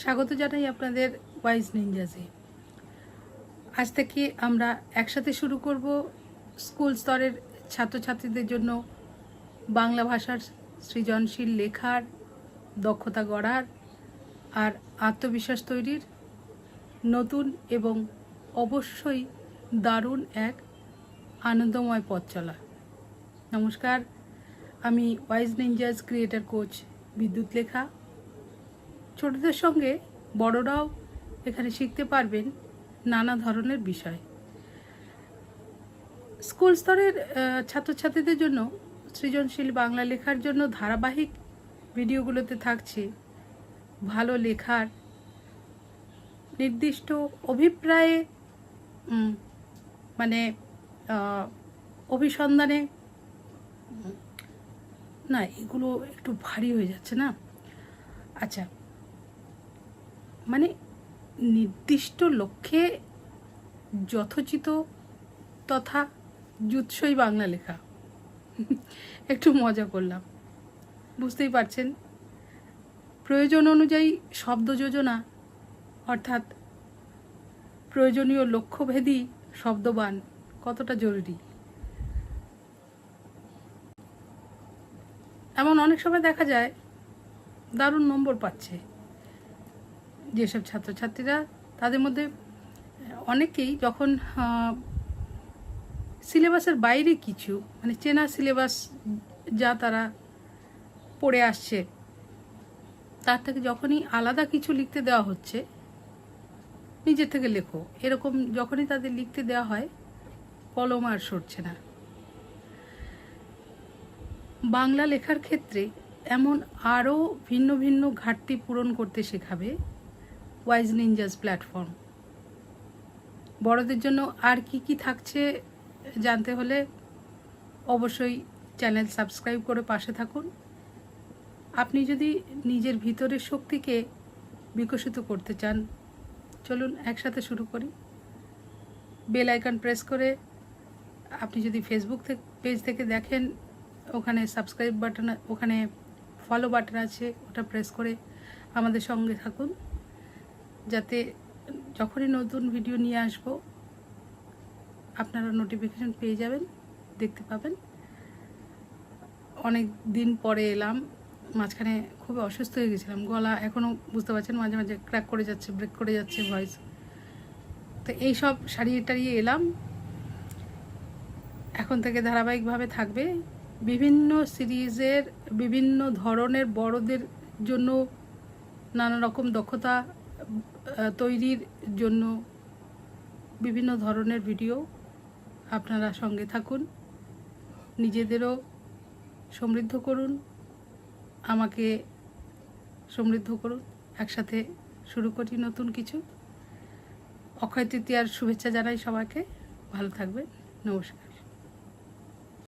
স্বাগত জানাই আপনাদের ওয়াইজ নিনজাজে। আজ থেকে আমরা একসাথে শুরু করব স্কুল স্তরের ছাত্রছাত্রীদের জন্য বাংলা ভাষার সৃজনশীল লেখার, দক্ষতা গড়ার আর আত্মবিশ্বাস তৈরির নতুন এবং অবশ্যই দারুণ এক আনন্দময় পথ চলা। নমস্কার, আমি ওয়াইজ নিনজাজ, ক্রিয়েটার, কোচ বিদ্যুৎ লেখা। ছোটদের সঙ্গে বড়রাও এখানে শিখতে পারবেন নানা ধরনের বিষয়। স্কুল স্তরের ছাত্রছাত্রীদের জন্য সৃজনশীল বাংলা লেখার জন্য ধারাবাহিক ভিডিওগুলোতে থাকছে ভালো লেখার নির্দিষ্ট অভিপ্রায়ে মানে অভিসন্ধানে, না, এগুলো একটু ভারী হয়ে যাচ্ছে না? আচ্ছা মানে নির্দিষ্ট লক্ষ্যে যথোচিত তথা জুৎসই বাংলা লেখা। একটু মজা করলাম। বুঝতেই পারছেন? প্রয়োজন অনুযায়ী শব্দ যোজনা, অর্থাৎ প্রয়োজনীয় লক্ষ্যভেদী শব্দবান কতটা জরুরি? এমন অনেক সময় দেখা যায়, দারুণ নম্বর পাচ্ছে। যেসব ছাত্রছাত্রীরা, তাদের মধ্যে অনেকেই যখন সিলেবাসের বাইরে কিছু মানে চেনা সিলেবাস যা তারা পড়ে আসছে, তার থেকে যখনই আলাদা কিছু লিখতে দেওয়া হচ্ছে নিজের থেকে লেখো। এরকম যখনই তাদের লিখতে দেওয়া হয়, কলম আর সরছে না। বাংলা লেখার ক্ষেত্রে এমন আরও ভিন্ন ভিন্ন ঘাটতি পূরণ করতে শেখাবে ওয়াইজ নিনজাস প্ল্যাটফর্ম বড়দের জন্য আর কি কি থাকছে জানতে হলে অবশ্যই চ্যানেল সাবস্ক্রাইব করে পাশে থাকুন। আপনি যদি নিজের ভিতরের শক্তিকে বিকশিত করতে চান, চলুন একসাথে শুরু করি। বেল আইকন প্রেস করে আপনি যদি ফেসবুক পেজ থেকে দেখেন, ওখানে সাবস্ক্রাইব বাটন ওখানে ফলো বাটন আছে, ওটা প্রেস করে আমাদের সঙ্গে থাকুন। যাতে যখনই নতুন ভিডিও নিয়ে আসব, আপনারা নোটিফিকেশন পেয়ে যাবেন, দেখতে পাবেন। অনেক দিন পরে এলাম, মাঝখানে খুব অসুস্থ হয়ে গেছিলাম, গলা এখনও বুঝতে পারছেন, মাঝে মাঝে ক্র্যাক করে যাচ্ছে ব্রেক করে যাচ্ছে ভয়েস তো এই সব সারিয়ে টারিয়ে এলাম। এখন থেকে ধারাবাহিকভাবে থাকবে। বিভিন্ন সিরিজের বিভিন্ন ধরনের বড়দের জন্য নানা রকম দক্ষতা তৈরির জন্য বিভিন্ন ধরনের ভিডিও আপনারা সঙ্গে থাকুন, নিজেদেরও সমৃদ্ধ করুন, আমাকে সমৃদ্ধ করুন। একসাথে শুরু করি নতুন কিছু। অক্ষয় তৃতীয়ার শুভেচ্ছা জানাই সবাইকে। ভালো থাকবেন। নমস্কার।